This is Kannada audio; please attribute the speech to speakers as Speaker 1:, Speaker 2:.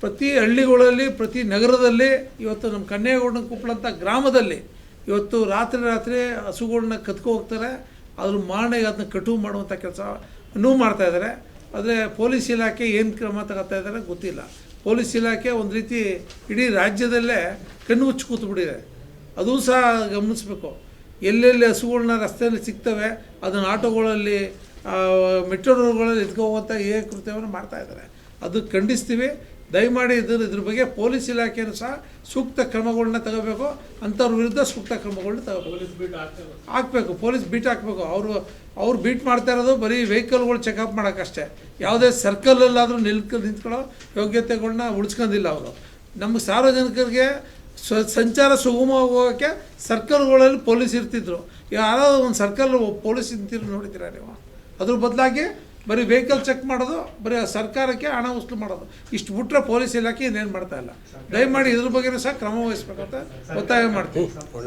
Speaker 1: ಪ್ರತಿ ಹಳ್ಳಿಗಳಲ್ಲಿ, ಪ್ರತಿ ನಗರದಲ್ಲಿ, ಇವತ್ತು ನಮ್ಮ ಕನ್ಯಾಗೌಡನ ಕುಪ್ಪಳ ಅಂತ ಗ್ರಾಮದಲ್ಲಿ ಇವತ್ತು ರಾತ್ರಿ ರಾತ್ರಿ ಹಸುಗಳನ್ನ ಕತ್ಕೊ ಹೋಗ್ತಾರೆ. ಅದ್ರ ಮಾರಣೆಗೆ ಅದನ್ನ ಕಟು ಮಾಡುವಂಥ ಕೆಲಸ ಇನ್ನೂ ಮಾಡ್ತಾ ಇದ್ದಾರೆ. ಆದರೆ ಪೊಲೀಸ್ ಇಲಾಖೆ ಏನು ಕ್ರಮ ತಗೋತಾ ಇದ್ದಾರೆ ಗೊತ್ತಿಲ್ಲ. ಪೊಲೀಸ್ ಇಲಾಖೆ ಒಂದು ರೀತಿ ಇಡೀ ರಾಜ್ಯದಲ್ಲೇ ಕಣ್ಣು ಮುಚ್ಚಿ ಕೂತ್ಬಿಟ್ಟಿದೆ. ಅದು ಸಹ ಗಮನಿಸಬೇಕು. ಎಲ್ಲೆಲ್ಲಿ ಹಸುಗಳನ್ನ ರಸ್ತೆಯಲ್ಲಿ ಸಿಗ್ತವೆ, ಅದನ್ನು ಆಟೋಗಳಲ್ಲಿ ಮೆಟ್ರೋ ರೋಡ್ಗಳಲ್ಲಿ ಎತ್ಕೋಗುವಂಥ ಏ ಕೃತ್ಯವನ್ನು ಮಾಡ್ತಾ ಇದ್ದಾರೆ. ಅದು ಖಂಡಿಸ್ತೀವಿ. ದಯಮಾಡಿ ಇದ್ರ ಇದ್ರ ಬಗ್ಗೆ ಪೊಲೀಸ್ ಇಲಾಖೆಯನ್ನು ಸಹ ಸೂಕ್ತ ಕ್ರಮಗಳನ್ನ ತಗೋಬೇಕು. ಅಂಥವ್ರ ವಿರುದ್ಧ ಸೂಕ್ತ ಕ್ರಮಗಳನ್ನ ತಗೋಬೇಕು. ಹಾಕ್ಬೇಕು. ಪೊಲೀಸ್ ಬೀಟ್ ಹಾಕಬೇಕು. ಅವರು ಅವ್ರು ಬೀಟ್ ಮಾಡ್ತಾ ಇರೋದು ಬರೀ ವೆಹಿಕಲ್ಗಳು ಚೆಕಪ್ ಮಾಡೋಕ್ಕಷ್ಟೇ. ಯಾವುದೇ ಸರ್ಕಲಲ್ಲಾದರೂ ನಿಲ್ಕ ನಿಂತ್ಕೊಳ್ಳೋ ಯೋಗ್ಯತೆಗಳನ್ನ ಉಳಿಸ್ಕೊಂಡಿಲ್ಲ ಅವರು. ನಮ್ಮ ಸಾರ್ವಜನಿಕರಿಗೆ ಸ್ವ ಸಂಚಾರ ಸುಗಮವಾಗಿ ಹೋಗೋಕ್ಕೆ ಸರ್ಕಲ್ಗಳಲ್ಲಿ ಪೊಲೀಸ್ ಇರ್ತಿದ್ರು. ಯಾರೋ ಒಂದು ಸರ್ಕಲ್ ಪೊಲೀಸ್ ನಿಂತಿರೋ ನೋಡಿದ್ದೀರಾ ನೀವು? ಅದ್ರ ಬದಲಾಗಿ ಬರೀ ವೆಹಿಕಲ್ ಚೆಕ್ ಮಾಡೋದು, ಬರೀ ಸರ್ಕಾರಕ್ಕೆ ಹಣ ವಸೂಲು ಮಾಡೋದು. ಇಷ್ಟು ಬಿಟ್ಟರೆ ಪೊಲೀಸ್ ಇಲಾಖೆ ಇನ್ನೇನು ಮಾಡ್ತಾ ಇಲ್ಲ. ದಯಮಾಡಿ ಇದ್ರ ಬಗ್ಗೆನೂ ಸಹ ಕ್ರಮ ವಹಿಸ್ಬೇಕಂತ ಒತ್ತಾಯ ಮಾಡ್ತೀವಿ